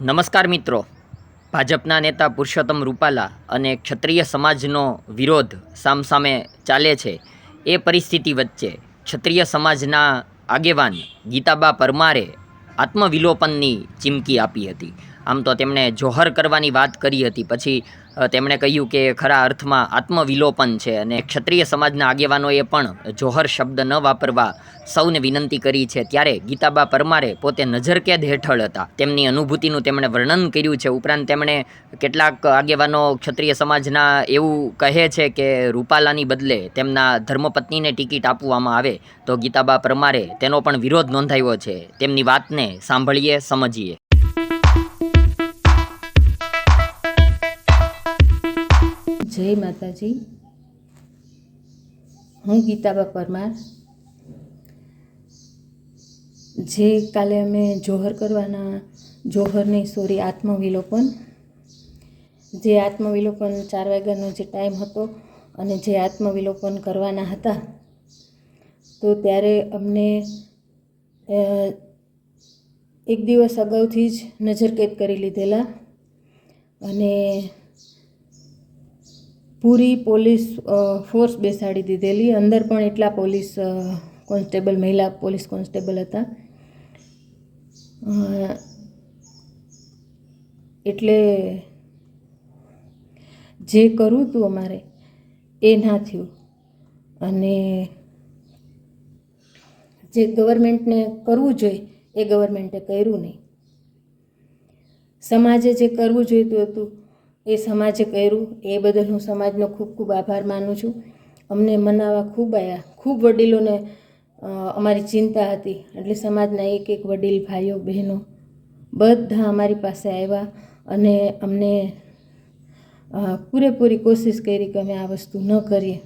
નમસ્કાર મિત્રો. ભાજપના નેતા પુરુષોત્તમ રૂપાલા અને ક્ષત્રિય સમાજનો વિરોધ સામસામે ચાલે છે. એ પરિસ્થિતિ વચ્ચે ક્ષત્રિય સમાજના આગેવાન ગીતાબા પરમારે આત્મવિલોપનની ચીમકી આપી હતી. આમ તો તેમણે જોહર કરવાની વાત કરી હતી. પછી તેમણે કહ્યું કે ખરા અર્થમાં આત્મવિલોપન છે અને ક્ષત્રિય સમાજના આગેવાનોએ પણ જોહર શબ્દ ન વાપરવા સૌને વિનંતી કરી છે. ત્યારે ગીતાબા પરમારે પોતે નજરકેદ હેઠળ હતા. તેમની અનુભૂતિનું તેમણે વર્ણન કર્યું છે. ઉપરાંત તેમણે કેટલાક આગેવાનો ક્ષત્રિય સમાજના એવું કહે છે કે રૂપાલાની બદલે તેમના ધર્મપત્નીને ટિકિટ આપવામાં આવે તો ગીતાબા પરમારે તેનો પણ વિરોધ નોંધાવ્યો છે. તેમની વાતને સાંભળીએ, સમજીએ. જય માતાજી. હું ગીતાબા પરમાર જે કાલે અમે જોહર કરવાના, જોહરની સોરી આત્મવિલોપન. જે આત્મવિલોપન ચાર વાગ્યાનો જે ટાઈમ હતો અને જે આત્મવિલોપન કરવાના હતા, તો ત્યારે અમને એક દિવસ અગાઉથી જ નજરકેદ કરી લીધેલા. અને પૂરી પોલીસ ફોર્સ બેસાડી દીધેલી. અંદર પણ એટલા પોલીસ કોન્સ્ટેબલ, મહિલા પોલીસ કોન્સ્ટેબલ હતા. એટલે જે કરવું હતું અમારે, એ ના થયું. અને જે ગવર્મેન્ટને કરવું જોઈએ, એ ગવર્મેન્ટે કર્યું નહીં. સમાજે જે કરવું જોઈતું હતું. એ સમાજે કર્યું, એ બદલ હું સમાજનો ખૂબ ખૂબ આભાર માનું છું. અમને મનાવવા ખૂબ આવ્યા ખૂબ વડીલોને અમારી ચિંતા હતી. એટલે સમાજના એક એક વડીલ, ભાઈઓ, બહેનો બધા અમારી પાસે આવ્યા અને અમને પૂરેપૂરી કોશિશ કરી કે અમે આ વસ્તુ ન કરીએ.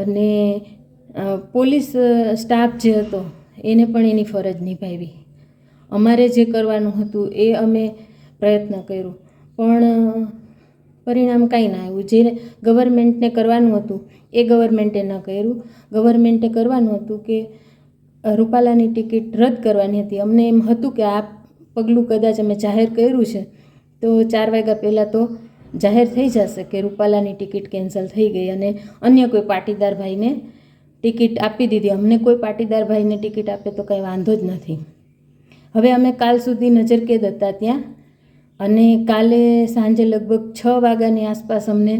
અને પોલીસ સ્ટાફ જે હતો, એને પણ એની ફરજ નિભાવી. અમારે જે કરવાનું હતું એ અમે પ્રયત્ન કર્યો. પણ પરિણામ કાંઈ ના આવ્યું. જે ગવર્મેન્ટને કરવાનું હતું, એ ગવર્મેન્ટે ન કર્યું. ગવર્મેન્ટે કરવાનું હતું કે રૂપાલાની ટિકિટ રદ કરવાની હતી. અમને એમ હતું કે આ પગલું કદાચ અમે જાહેર કર્યું છે, તો ચાર વાગ્યા પહેલાં તો જાહેર થઈ જશે કે રૂપાલાની ટિકિટ કેન્સલ થઈ ગઈ અને અન્ય કોઈ પાટીદાર ભાઈને ટિકિટ આપી દીધી. અમને કોઈ પાટીદાર ભાઈને ટિકિટ આપે તો કંઈ વાંધો જ નથી. હવે અમે કાલ સુધી નજરકેદ હતા ત્યાં. અને કાલે સાંજે લગભગ છ વાગ્યાની આસપાસ અમને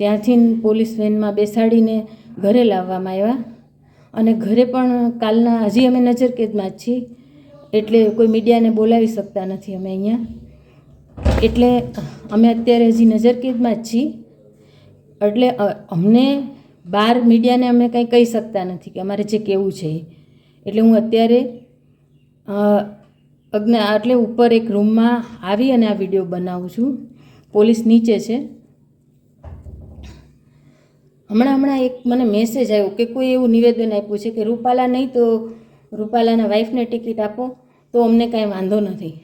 ત્યાંથી પોલીસ વેનમાં બેસાડીને ઘરે લાવવામાં આવ્યા. અને ઘરે પણ કાલના, હજી અમે નજરકેદમાં જ છીએ. એટલે કોઈ મીડિયાને બોલાવી શકતા નથી અમે અહીંયા. એટલે અમે અત્યારે હજી નજરકેદમાં જ છીએ. એટલે અમને બહાર મીડિયાને અમે કંઈ કહી શકતા નથી કે અમારે જે કેવું છે એટલે હું અત્યારે અજ્ઞા એટલે ઉપર એક રૂમમાં આવી અને આ વીડિયો બનાવું છું. પોલીસ નીચે છે. હમણાં હમણાં એક મને મેસેજ આવ્યો કે કોઈ એવું નિવેદન આપ્યું છે કે રૂપાલા નહીં તો રૂપાલાના વાઈફને ટિકિટ આપો, તો અમને કાંઈ વાંધો નથી.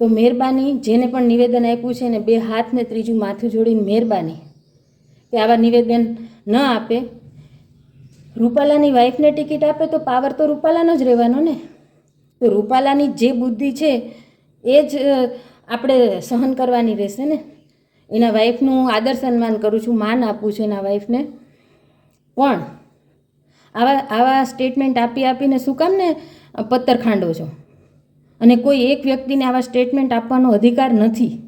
તો મહેરબાની જેને પણ નિવેદન આપ્યું છે ને બે હાથને ત્રીજું માથું જોડીને મહેરબાની કે આવા નિવેદન ન આપે. રૂપાલાની વાઈફને ટિકિટ આપે તો પાવર તો રૂપાલાનો જ રહેવાનો ને? તો રૂપાલાની જે બુદ્ધિ છે, એ જ આપણે સહન કરવાની રહેશે ને? એના વાઈફનું હું આદર સન્માન કરું છું, માન આપું છું એના વાઈફને. પણ આવા આવા સ્ટેટમેન્ટ આપી, આપીને શું કામ ને? પત્તર ખાંડો છો. અને કોઈ એક વ્યક્તિને આવા સ્ટેટમેન્ટ આપવાનો અધિકાર નથી.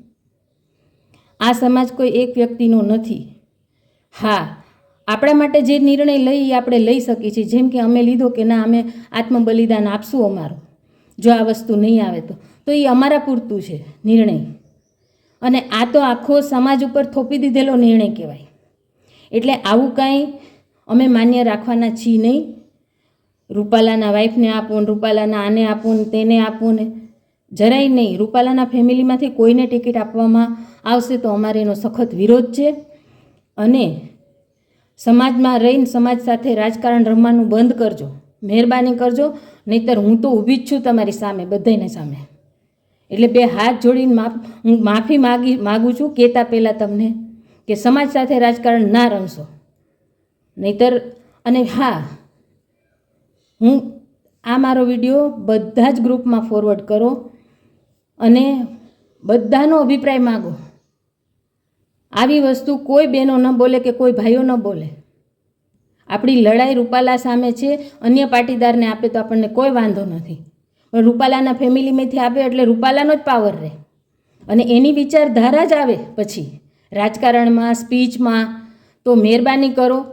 આ સમાજ કોઈ એક વ્યક્તિનો નથી. હા, આપણા માટે જે નિર્ણય લઈ એ આપણે લઈ શકીએ છીએ, જેમ કે અમે લીધો કે ના, અમે આત્મબલિદાન આપશું અમારું. જો આ વસ્તુ નહીં આવે તો. તો એ અમારા પૂરતું છે, નિર્ણય. અને આ તો આખો સમાજ ઉપર થોપી દીધેલો નિર્ણય કહેવાય. એટલે આવું કાંઈ અમે માન્ય રાખવાના છીએ નહીં. રૂપાલાના વાઈફને આપો ને રૂપાલાના આને આપો ને તેને આપો ને જરાય નહીં. રૂપાલાના ફેમિલીમાંથી કોઈને ટિકિટ આપવામાં આવશે તો અમારે એનો સખત વિરોધ છે. અને સમાજમાં રહીને સમાજ સાથે રાજકારણ રમવાનું બંધ કરજો. મહેરબાની કરજો. નહીંતર હું તો ઊભી જ છું તમારી સામે બધાને સામે. એટલે બે હાથ જોડીને માફ, હું માફી માગી, માગું છું, કહેતા પહેલાં તમને કે સમાજ સાથે રાજકારણ ના રમશો. નહીતર, અને હા, હું આ મારો વીડિયો બધા જ ગ્રુપમાં ફોરવર્ડ કરો અને બધાનો અભિપ્રાય માગો. આવી વસ્તુ કોઈ બહેનો ન બોલે કે કોઈ ભાઈઓ ન બોલે. આપણી લડાઈ રૂપાલા સામે છે, અન્ય પાટીદારને આપે તો આપણને કોઈ વાંધો નથી. પણ રૂપાલાના ફેમિલીમાંથી આપે એટલે રૂપાલાનો જ પાવર રહે. અને એની વિચારધારા જ આવે પછી. રાજકારણમાં સ્પીચમાં તો મહેરબાની કરો.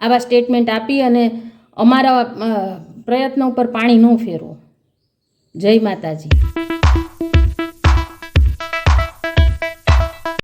આવા સ્ટેટમેન્ટ આપી અને અમારા પ્રયત્નો ઉપર પાણી ન ફેરવો. જય માતાજી.